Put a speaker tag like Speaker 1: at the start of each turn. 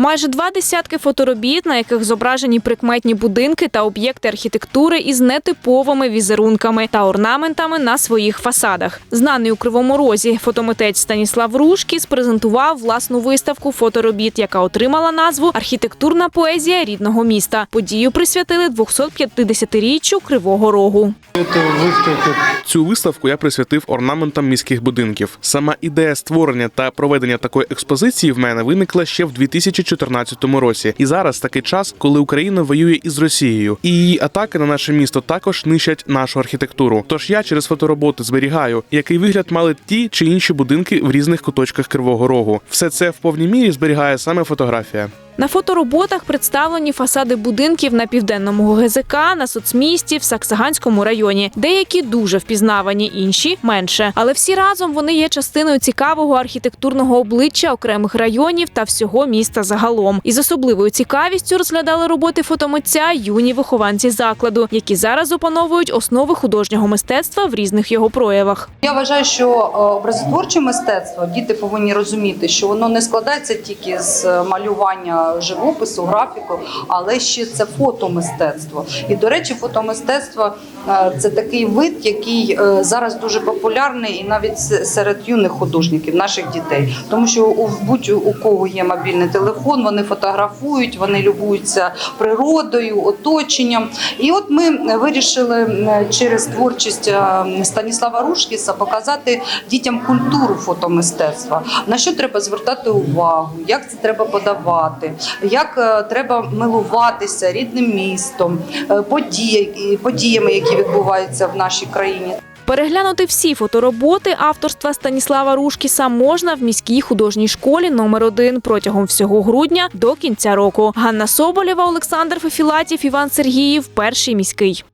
Speaker 1: Майже два десятки фоторобіт, на яких зображені прикметні будинки та об'єкти архітектури із нетиповими візерунками та орнаментами на своїх фасадах. Знаний у Кривому Розі фотомитець Станіслав Рушкіс презентував власну виставку фоторобіт, яка отримала назву Архітектурна поезія рідного міста. Подію присвятили 250-річчю Кривого Рогу.
Speaker 2: Цю виставку я присвятив орнаментам міських будинків. Сама ідея створення та проведення такої експозиції в мене виникла ще в 2014 році. І зараз такий час, коли Україна воює із Росією, і її атаки на наше місто також нищать нашу архітектуру. Тож я через фотороботи зберігаю, який вигляд мали ті чи інші будинки в різних куточках Кривого Рогу. Все це в повній мірі зберігає саме фотографія.
Speaker 1: На фотороботах представлені фасади будинків на південному ГЗК, на соцмісті, в Саксаганському районі. Деякі дуже впізнавані, інші менше. Але всі разом вони є частиною цікавого архітектурного обличчя окремих районів та всього міста загалом. І з особливою цікавістю розглядали роботи фотомитця юні вихованці закладу, які зараз опановують основи художнього мистецтва в різних його проявах.
Speaker 3: Я вважаю, що е, образотворче мистецтво діти повинні розуміти, що воно не складається тільки з е, малювання живопису, графіку, але ще це фотомистецтво. І до речі, фотомистецтво е, це такий вид, який е, зараз дуже популярний і навіть серед юних художників, наших дітей, тому що у будь у кого є мобільний телефон, вони фотографують, вони любуються природою, оточенням. І от ми вирішили через творчість е, Станіслава Рушкіса показати дітям культуру фотомистецтва. На що треба звертати увагу, як це треба подавати, як е, треба милуватися рідним містом, е, події- подіями, які відбуваються в нашій країні.
Speaker 1: Переглянути всі фотороботи авторства Станіслава Рушкіса можна в міській художній школі номер 1 протягом всього грудня до кінця року. Ганна Соболєва, Олександр Фефілатів, Іван Сергіїв, перший міський.